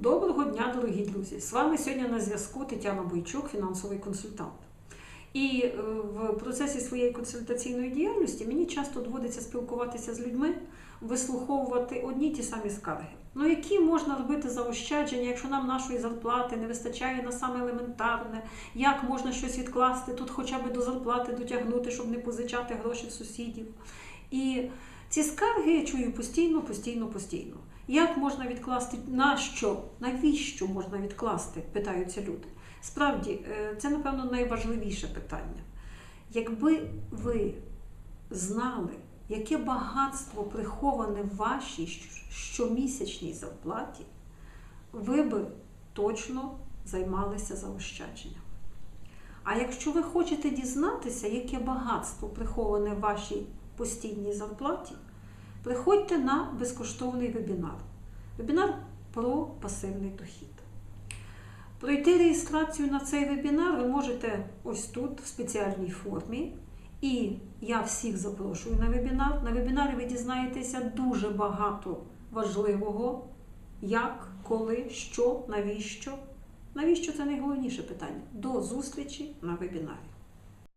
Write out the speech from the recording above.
Доброго дня, дорогі друзі! З вами сьогодні на зв'язку Тетяна Бойчук, фінансовий консультант. І е, в процесі своєї консультаційної діяльності мені часто доводиться спілкуватися з людьми, вислуховувати одні ті самі скарги. Ну, які можна робити заощадження, якщо нам нашої зарплати не вистачає на саме елементарне, як можна щось відкласти, тут хоча б до зарплати дотягнути, щоб не позичати гроші сусідів. І ці скарги я чую постійно, постійно, постійно. Як можна відкласти? На що? Навіщо можна відкласти? питаються люди. Справді, е, це, напевно, найважливіше питання. Якби ви знали, яке багатство приховане в вашій щомісячній зарплаті, ви би точно займалися заощадженням. А якщо ви хочете дізнатися, яке багатство приховане в вашій постійній зарплаті, приходьте на безкоштовний вебінар. Вебінар про пасивний дохід. Пройти реєстрацію на цей вебінар ви можете ось тут, в спеціальній формі. І я всіх запрошую на вебінар. На вебінарі ви дізнаєтеся дуже багато важливого, як, коли, що, навіщо. Навіщо це найголовніше питання? До зустрічі на вебінарі.